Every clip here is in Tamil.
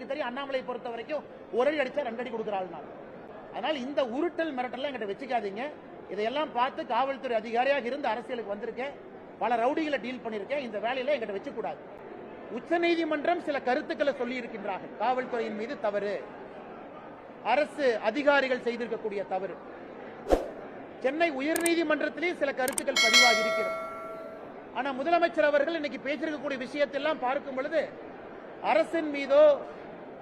உங்களுக்கு தெரியும் அண்ணாமலை பொறுத்த வரைக்கும் ஒரு அடி அடிச்சா ரெண்டு அடி கொடுக்குறாள் அதனால இந்த உருட்டல் மிரட்டல் எங்கிட்ட வச்சுக்காதீங்க. இதையெல்லாம் பார்த்து காவல்துறை அதிகாரியாக இருந்து அரசியலுக்கு வந்திருக்கேன். பல ரவுடிகளை டீல் பண்ணியிருக்கேன் இந்த வேலையில எங்கிட்ட வச்சுக்கூடாது. உச்சநீதிமன்றம் சில கருத்துக்களை சொல்லி இருக்கின்றார்கள் காவல்துறையின் மீது தவறு. அரசு அதிகாரிகள் செய்திருக்கக்கூடிய தவறு. சென்னை உயர்நீதிமன்றத்திலே சில கருத்துக்கள் பதிவாகி இருக்கிறது. ஆனா முதலமைச்சர் அவர்கள் இன்னைக்கு பேசியிருக்கக்கூடிய விஷயத்தெல்லாம் பார்க்கும் பொழுது அரசின் மீதோ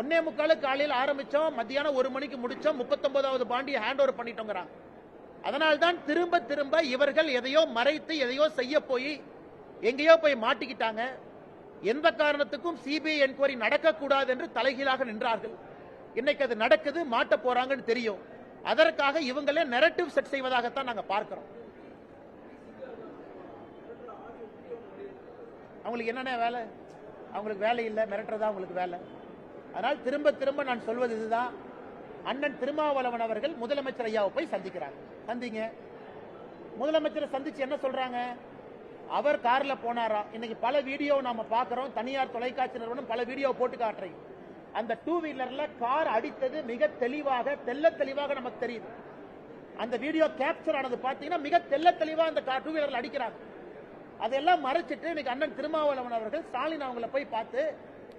ஒன்னே முக்காலு காலையில் ஆரம்பிச்சோம் மத்தியானம் ஒரு மணிக்கு முடிச்சோம் முப்பத்தொன்பதாவது பாண்டியை ஹேண்ட் ஓவர் பண்ணிட்டோங்கிறாங்க அதனால்தான் திரும்ப திரும்ப இவர்கள் எதையோ மறைத்து எதையோ செய்ய போய் எங்கேயோ போய் மாட்டிக்கிட்டாங்க. எந்த காரணத்துக்கும் சிபிஐ என்கொயரி நடக்கக்கூடாது என்று தலைகீழாக நின்றார்கள். இன்னைக்கு அது நடக்குது மாட்ட போறாங்கன்னு தெரியும். அதற்காக இவங்களே நெரட்டிவ் செட் செய்வதாகத்தான் நாங்கள் பார்க்கிறோம். அவங்களுக்கு என்னென்ன வேலை? அவங்களுக்கு வேலை இல்லை மிரட்டுறதா அவங்களுக்கு வேலை? அதனால் திரும்ப திரும்ப நான் சொல்வது இதுதான். அண்ணன் திருமாவளவன் அவர்கள் முதலமைச்சர் ஐயாவை போய் சந்திக்கிறாங்க சந்திங்க. முதலமைச்சரை சந்திச்சு என்ன சொல்றாங்க? அவர் கார்ல போனாரா? இன்னைக்கு பல வீடியோ நாம பாக்குறோம் தனியார் தொலைக்காட்சி நிறுவனம் பல வீடியோ போட்டு காட்டுறீங்க அந்த டூ வீலர்ல கார் அடித்தது மிக தெளிவாக தெள்ள தெளிவாக நமக்கு தெரியுது. அந்த வீடியோ கேப்சர் ஆனது பாத்தீங்கன்னா மிக தெல்ல தெளிவா அந்த டூ வீலர்ல அடிக்கிறாங்க. அதெல்லாம் மறைச்சிட்டு இன்னைக்கு அண்ணன் திருமாவளவன் அவர்கள் ஸ்டாலின் அவங்கள போய் பார்த்து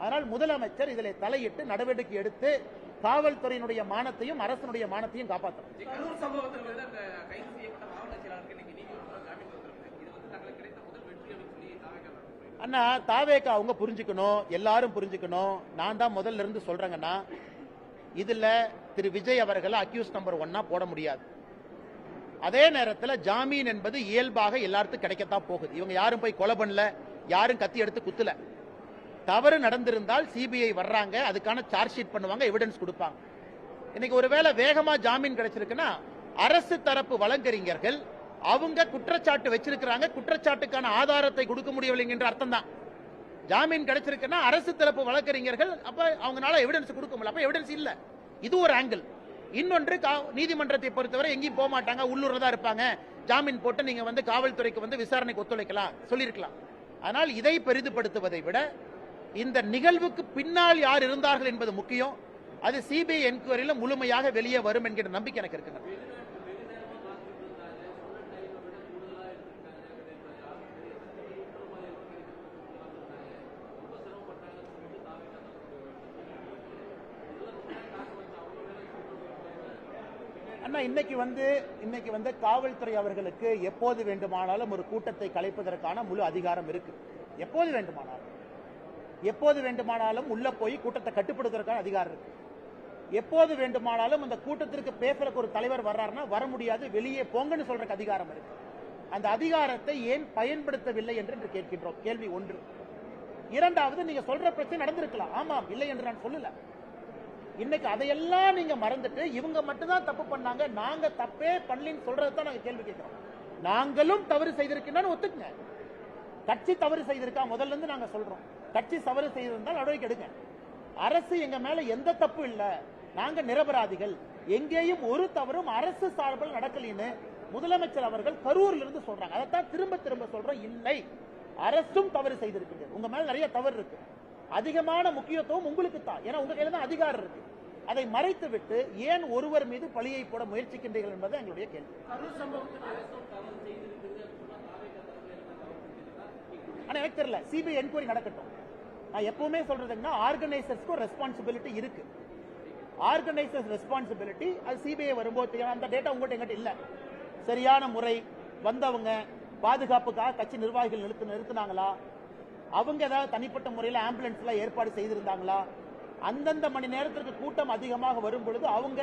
அதனால் முதலமைச்சர் இதில் தலையிட்டு நடவடிக்கை எடுத்து காவல்துறையினுடைய மானத்தையும் அரசனுடைய மானத்தையும் சொல்லியிருக்காங்க. அண்ணா தாவேக்கா அவங்க புரிஞ்சுக்கணும் எல்லாரும் புரிஞ்சுக்கணும். நான் தான் முதல்ல இருந்து சொல்றேங்கண்ணா. இதுல திரு விஜய் அவர்களை அக்யூஸ் நம்பர் ஒன்னா போட முடியாது. அதே நேரத்தில் ஜாமீன் என்பது இயல்பாக எல்லாத்துக்கும் கிடைக்கத்தான் போகுது. இவங்க யாரும் போய் கொலை பண்ணல யாரும் கத்தி எடுத்து குத்தல. தவறு நடந்திருந்தால் சிபிஐ வர்றாங்க அதுக்கான சார்ஜ் ஷீட் பண்ணுவாங்க எவிடன்ஸ் கொடுப்பாங்க. இன்னைக்கு ஒருவேளை வேகமா ஜாமீன் கிடைச்சிருக்குன்னா அரசு தரப்பு வழக்கறிஞர்கள் அவங்க குற்றச்சாட்டு வச்சிருக்கிறாங்க குற்றச்சாட்டுக்கான ஆதாரத்தை கொடுக்க முடியவில்லை என்ற அர்த்தம் தான் ஜாமீன் கிடைச்சிருக்குன்னா அரசு தரப்பு வழக்கறிஞர்கள் அப்ப அவங்களால எவிடன்ஸ் கொடுக்க முடியல. அப்ப எவிடன்ஸ் இல்ல. இது ஒரு ஆங்கிள் இன்னொன்று கா- நீதிமன்றத்தை பொறுத்தவரை எங்கேயும் போக மாட்டாங்க உள்ளூர்ல தான் இருப்பாங்க. ஜாமீன் போட்டு நீங்க வந்து காவல்துறைக்கு வந்து விசாரணைக்கு ஒத்துழைக்கலாம் சொல்லியிருக்கலாம். ஆனால் இதை பெரிதுபடுத்துவதை விட இந்த நிகழ்வுக்கு பின்னால் யார் இருந்தார்கள் என்பது முக்கியம். அது சிபிஐ என்கொயரியில முழுமையாக வெளியே வரும் என்கிற நம்பிக்கை எனக்கு இருக்கிறது அண்ணா இன்னைக்கு வந்து இன்னைக்கு வந்து காவல்துறை அவர்களுக்கு எப்போது வேண்டுமானாலும் ஒரு கூட்டத்தை கலைப்பதற்கான முழு அதிகாரம் இருக்கு. எப்போது வேண்டுமானாலும். எப்போது வேண்டுமானாலும் உள்ள போய் கூட்டத்தை கட்டுப்படுத்துவதற்கான அதிகாரம் இருக்கு. எப்போது வேண்டுமானாலும் அந்த கூட்டத்திற்கு பேசுறதுக்கு ஒரு தலைவர் வர்றாருன்னா வர முடியாது வெளியே போங்கன்னு சொல்றதுக்கு அதிகாரம் இருக்கு. அந்த அதிகாரத்தை ஏன் பயன்படுத்தவில்லை என்று கேட்கின்றோம். கேள்வி ஒன்று. இரண்டாவது நீங்க சொல்ற பிரச்சனை நடந்திருக்கலாம். ஆமாம் இல்லை என்று நான் சொல்லல. இன்னைக்கு அதையெல்லாம் நீங்க மறந்துட்டு இவங்க மட்டும்தான் தப்பு பண்ணாங்க நாங்க தப்பே பண்ணலின்னு சொல்றதை தான் நாங்க கேள்வி கேட்கிறோம். நாங்களும் தவறு செய்திருக்கோம்னு ஒத்துக்குங்க. கட்சி தவறு செய்திருக்கா? முதல்ல இருந்து நாங்க சொல்றோம். கட்சி தவறு செய்திருந்தால் நடவடிக்கை எடுங்க. அரசு எங்க மேல எந்த தப்பு இல்ல. நாங்க நிரபராதிகள். எங்கேயும் ஒரு தவறும் அரசு சார்பில் நடக்கலின்னு முதலமைச்சர் அவர்கள் கரூர்ல இருந்து சொல்றாங்க. அதைத்தான் திரும்ப திரும்ப சொல்றோம். இல்லை. அரசும் தவறு செய்திருக்குங்க உங்க மேல நிறைய தவறு இருக்கு. அதிகமான முக்கியத்துவம் உங்களுக்கு தான். ஏன்னா உங்க கையில தான் அதிகாரம் இருக்கு. அதை மறைத்து விட்டு ஏன் ஒருவர் மீது பழியை போட முயற்சிக்கின்றீர்கள் என்பது எங்களுடைய கேள்வி. ஆனா எனக்கு தெரியல. சிபிஐ என்கொயரி நடக்கட்டும். நான் எப்பவுமே சொல்றதுன்னா ஆர்கனைசர்ஸ்க்கு ரெஸ்பான்சிபிலிட்டி இருக்கு. ஆர்கனைசர்ஸ் ரெஸ்பான்சிபிலிட்டி அது சிபிஐ வரும்போது அந்த டேட்டா உங்கள்கிட்ட எங்கிட்ட இல்லை. சரியான முறை வந்தவங்க பாதுகாப்புக்காக கட்சி நிர்வாகிகள் நிறுத்து நிறுத்தினாங்களா? அவங்க ஏதாவது தனிப்பட்ட முறையில் ஆம்புலன்ஸ்ல ஏற்பாடு செய்திருந்தாங்களா? அந்தந்த மணி நேரத்திற்கு கூட்டம் அதிகமாக வரும் பொழுது அவங்க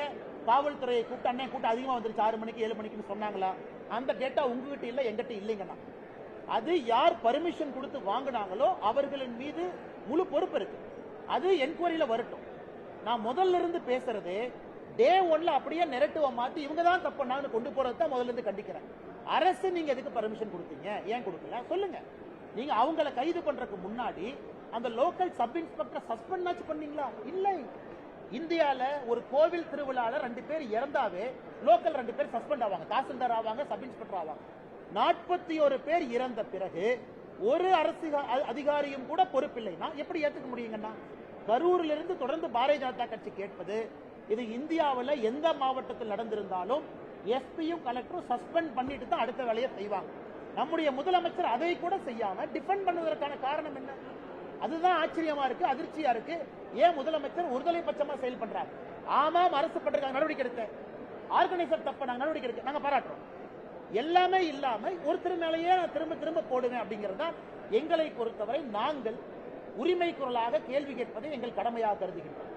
காவல்துறையை கூட்டம் அண்ணே கூட்டம் அதிகமாக வந்துருச்சு ஆறு மணிக்கு ஏழு மணிக்குன்னு சொன்னாங்களா? அந்த டேட்டா உங்ககிட்ட இல்லை எங்கிட்ட இல்லைங்கண்ணா. அது யார் பர்மிஷன் கொடுத்து வாங்கினாங்களோ அவர்களின் மீது முழு பொறுப்பு இருக்கு. அது என்கொயரியில வரட்டும். நான் முதல்ல இருந்து பேசுறது டே ஒன்ல அப்படியே நெரட்டுவ மாத்தி இவங்க தான் தப்பு பண்ணாங்கன்னு கொண்டு போறது தான் முதல்ல இருந்து கண்டிக்கிறேன். அரசு நீங்க எதுக்கு பர்மிஷன் கொடுத்தீங்க? ஏன் கொடுக்கல? சொல்லுங்க. நீங்க அவங்கள கைது பண்றதுக்கு முன்னாடி அந்த லோக்கல் சப் இன்ஸ்பெக்டர் சஸ்பெண்ட் பண்ணீங்களா? இல்லை. இந்தியால ஒரு கோவில் திருவிழால ரெண்டு பேர் இறந்தாவே லோக்கல் ரெண்டு பேர் சஸ்பெண்ட் ஆவாங்க. தாசில்தார் ஆவாங்க சப் இன்ஸ்பெக்டர் ஆவாங்க. நாற்பத்தி ஒரு பேர் இறந்த பிறகு ஒரு அரசு அ- அதிகாரியும் கூட பொறுப்பில்லைன்னா எப்படி ஏற்றுக்க முடியுங்கன்னா கரூரில் இருந்து தொடர்ந்து பாரதிய ஜனதா கட்சி கேட்பது இது இந்தியாவில் எந்த மாவட்டத்தில் நடந்திருந்தாலும் எஸ்பியும் கலெக்டரும் சஸ்பெண்ட் பண்ணிட்டு தான் அடுத்த வேலையை செய்வாங்க. நம்முடைய முதலமைச்சர் அதை கூட செய்யாம டிஃபெண்ட் பண்ணுவதற்கான காரணம் என்ன? அதுதான் ஆச்சரியமா இருக்கு அதிர்ச்சியா இருக்கு. ஏன் முதலமைச்சர் ஒருதலை பட்சமா செயல் பண்றாரு ஆமாம் அரசு பண்றதுக்காக நடவடிக்கை எடுத்த ஆர்கனைசர் தப்ப நாங்க நடவடிக்கை எடுக்க நாங்க பாராட்டுறோம். எல்லாமே இல்லாம ஒருத்தர் மேலேயே நான் திரும்ப திரும்ப போடுவேன் அப்படிங்கிறது எங்களை பொறுத்தவரை நாங்கள் உரிமை குரலாக கேள்வி கேட்பதை எங்கள் கடமையாக கருதுகின்றோம்.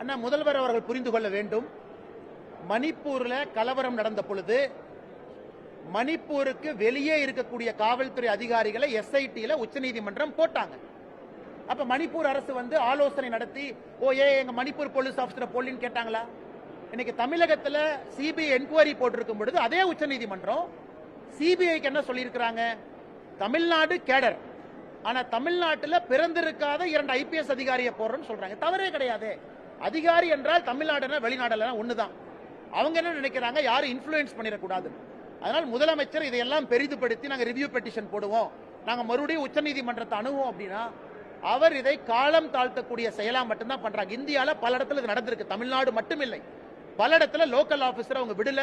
அண்ணா முதல்வர் அவர்கள் புரிந்து கொள்ள வேண்டும். மணிப்பூர்ல கலவரம் நடந்த பொழுது மணிப்பூருக்கு வெளியே இருக்கக்கூடிய காவல்துறை அதிகாரிகளை எஸ்ஐடியில உச்சநீதிமன்றம் போட்டாங்க. அப்ப மணிப்பூர் அரசு வந்து ஆலோசனை நடத்தி ஓ ஏ எங்க மணிப்பூர் போலீஸ் ஆஃபீஸர் போலின்னு கேட்டாங்களா? இன்னைக்கு தமிழகத்துல சிபிஐ என்கொயரி போட்டிருக்கும் பொழுது அதே உச்சநீதிமன்றம் சிபிஐக்கு என்ன சொல்லியிருக்கிறாங்க? தமிழ்நாடு கேடர். ஆனா தமிழ்நாட்டில் பிறந்திருக்காத இரண்டு ஐபிஎஸ் அதிகாரியை போடுறோம்னு சொல்றாங்க. தவறே கிடையாது. அதிகாரி என்றால் தமிழ்நாடுனா வெளிநாடுல ஒண்ணுதான். அவங்க என்ன நினைக்கிறாங்க? யாரும் இன்ஃப்ளூயன்ஸ் பண்ணிடக்கூடாது அதனால் முதலமைச்சர் இதையெல்லாம் பெரிதுபடுத்தி நாங்கள் ரிவ்யூ பெட்டிஷன் போடுவோம். நாங்கள் மறுபடியும் உச்சநீதிமன்றத்தை அணுகுவோம் அப்படின்னா அவர் இதை காலம் தாழ்த்தக்கூடிய செயலாக மட்டும்தான் பண்றாங்க. இந்தியாவில் பல இடத்துல இது நடந்திருக்கு. தமிழ்நாடு மட்டுமில்லை. பல இடத்துல லோக்கல் ஆஃபீஸர் அவங்க விடல.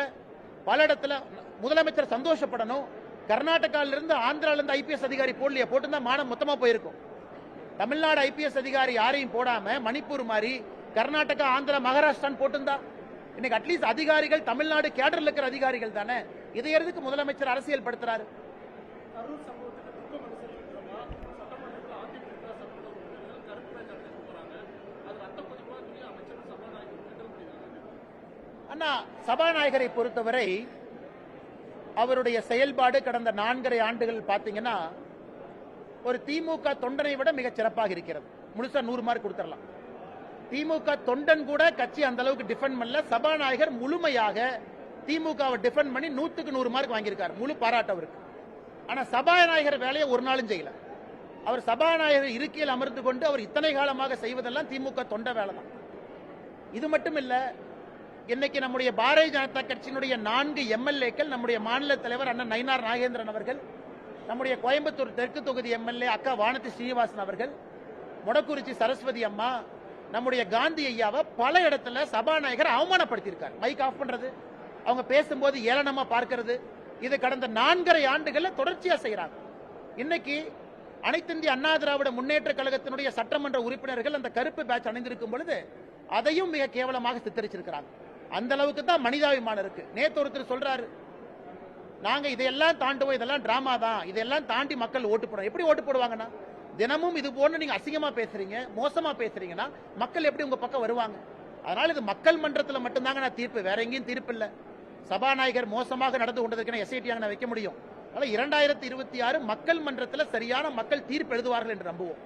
பல இடத்துல முதலமைச்சர் சந்தோஷப்படணும். கர்நாடகாவில இருந்து ஆந்திரால இருந்து ஐபிஎஸ் அதிகாரி போடலையே போட்டுருந்தா மானம் மொத்தமா போயிருக்கும். தமிழ்நாடு ஐபிஎஸ் அதிகாரி யாரையும் போடாம மணிப்பூர் மாதிரி கர்நாடகா ஆந்திரா மகாராஷ்டிரான்னு போட்டிருந்தா இன்னைக்கு அட்லீஸ்ட் அதிகாரிகள் தமிழ்நாடு கேடரில் இருக்கிற அதிகாரிகள் தானே? இதை எதுக்கு முதலமைச்சர் அரசியல் படுத்துறாரு? சபாநாயகர் அண்ணா பொறுத்தவரை அவருடைய செயல்பாடு கடந்த நான்கரை ஆண்டுகள் பார்த்தீங்கன்னா ஒரு திமுக தொண்டனை விட மிகச் சிறப்பாக இருக்கிறது. முழுசா நூறு மார்க் கொடுத்துடலாம். திமுக தொண்டன் கூட கட்சி அந்த அளவுக்கு டிஃபெண்ட் பண்ணல. சபாநாயகர் முழுமையாக திமுகவை டிஃபெண்ட் பண்ணி நூத்துக்கு நூறு மார்க் வாங்கியிருக்காரு. முழு பாராட்டு அவருக்கு. ஆனா சபாநாயகர் வேலையை ஒரு நாளும் செய்யல. அவர் சபாநாயகர் இருக்கையில் அமர்ந்து கொண்டு அவர் இத்தனை காலமாக செய்வதெல்லாம் திமுக தொண்ட வேலை தான். இது மட்டும் இல்ல இன்னைக்கு நம்முடைய பாரதிய ஜனதா கட்சியினுடைய நான்கு எம்எல்ஏக்கள் நம்முடைய மாநில தலைவர் அண்ணன் நயினார் நாகேந்திரன் அவர்கள் நம்முடைய கோயம்புத்தூர் தெற்கு தொகுதி எம்எல்ஏ அக்கா வானதி ஸ்ரீனிவாசன் அவர்கள் மொடக்குறிச்சி சரஸ்வதி அம்மா நம்முடைய காந்தி ஐயாவை பல இடத்துல சபாநாயகர் அவமானப்படுத்தியிருக்கார். மைக் ஆஃப் பண்றது. அவங்க பேசும்போது ஏளனமா பார்க்கிறது. இது கடந்த நான்கரை ஆண்டுகள்ல தொடர்ச்சியா செய்யறாங்க இன்னைக்கு அனைத்து இந்திய அண்ணா திராவிட முன்னேற்ற கழகத்தினுடைய சட்டமன்ற உறுப்பினர்கள் அந்த கருப்பு பேட்ச் அணிந்திருக்கும் பொழுது அதையும் மிக கேவலமாக சித்தரிச்சிருக்கிறாங்க. அந்த அளவுக்கு தான் மனிதாபிமானம் இருக்கு. நேத்து ஒருத்தர் சொல்றாரு நாங்க இதையெல்லாம் தாண்டுவோம். இதெல்லாம் டிராமா தான். இதெல்லாம் தாண்டி மக்கள் ஓட்டு போடுவோம் எப்படி ஓட்டு போடுவாங்கன்னா தினமும் இது போன்று நீங்க அசிங்கமா பேசுறீங்க மோசமா பேசுறீங்கன்னா மக்கள் எப்படி உங்க பக்கம் வருவாங்க? அதனால இது மக்கள் மன்றத்தில் மட்டும்தாங்க நான் தீர்ப்பு. வேற எங்கேயும் தீர்ப்பு இல்லை. சபாநாயகர் மோசமாக நடந்து கொண்டதற்கான எஸ்ஐடி நான் வைக்க முடியும். அதனால இரண்டாயிரத்தி இருபத்தி ஆறு மக்கள் மன்றத்தில் சரியான மக்கள் தீர்ப்பு எழுதுவார்கள் என்று நம்புவோம்.